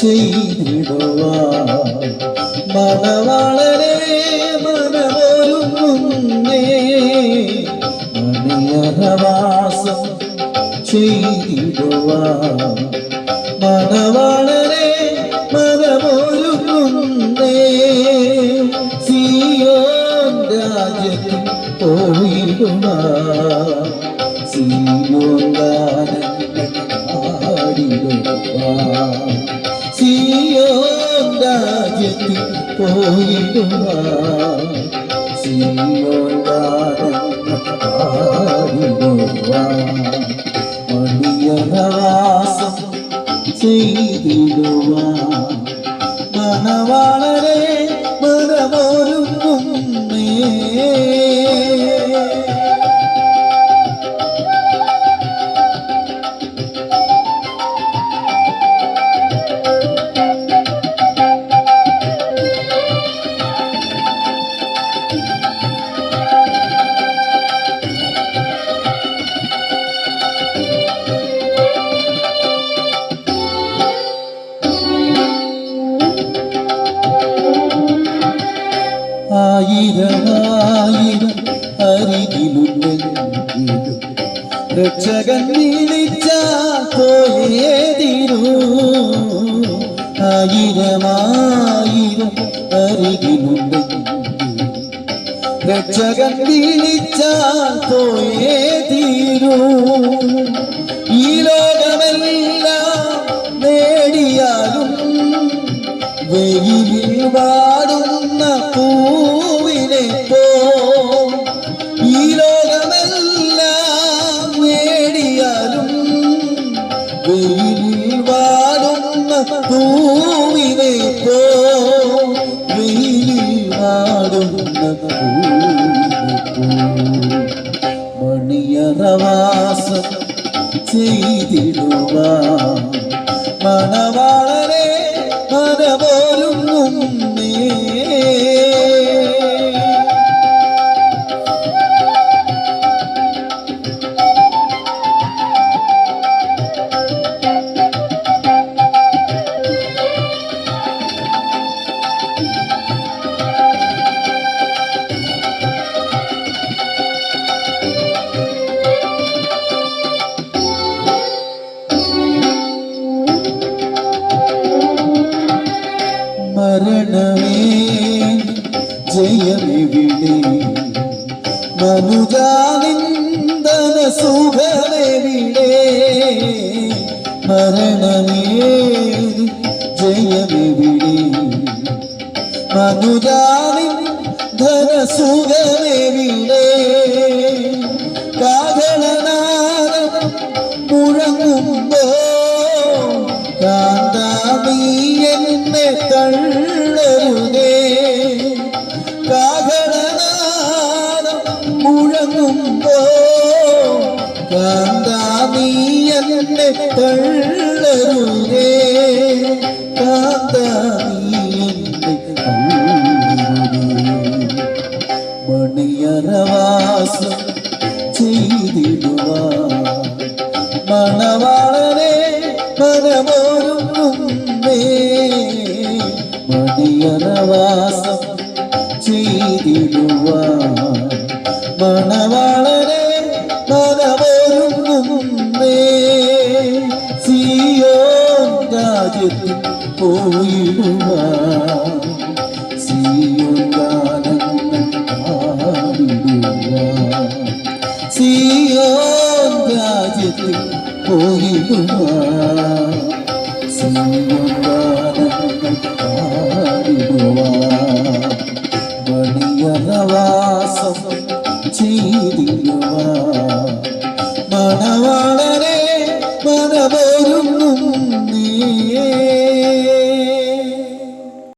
ചെയ്തിടുവാ മണവാളരെ മനമൊരുങ്ങുന്നേ. മണിയറവാസം ചെയ്തിടുവാ മണവാളരെ മനമൊരുങ്ങുന്നേ. സിയോ രാജ്യത്തിൽ പോയിടുവാ സിയോ ഗാനങ്ങൾ മണിയവാസം ചെയ്തിടുവാ മണവാളരെ മനമൊരുങ്ങുന്നേ ആയിരമായിരം അരികിലുണ്ടെങ്കിലും രക്ഷകൻ വിളിച്ച പോയേതിരു ആയിരമായിരം അരികിലുണ്ടെങ്കിലും രക്ഷകൻ വിളിച്ച പോയേ തീരൂ ഈ ലോകമെല്ലാം നേടിയാലും വെയിലിൽ വാടുന്ന ചെയ്തിടുവാ മരണമേ ജയമെവിടെ? മനുജാനിന്ദന സുഖമെവിടെ മരണമേ ജയമെവിടെ? മനുജാനിന്ദന സുഖമെവിടെ മുഴങ്ങുമ്പോ കാന്താ നീ എന്നെ തള്ളരുതേ കാന്ത നീ എന്നെ മണിയറവാസം ചെയ്തിടുക മണവാളനെ പരമോരുന്നേ മണിയറവാസം ചെയ്തിടുവാ മണവാളനെ മനമോരുന്നേ സിയോ രാജ്യത്തിൽ പോയിടുവാ മണിയറവാസം ചെയ്തിടുവാ മണവാ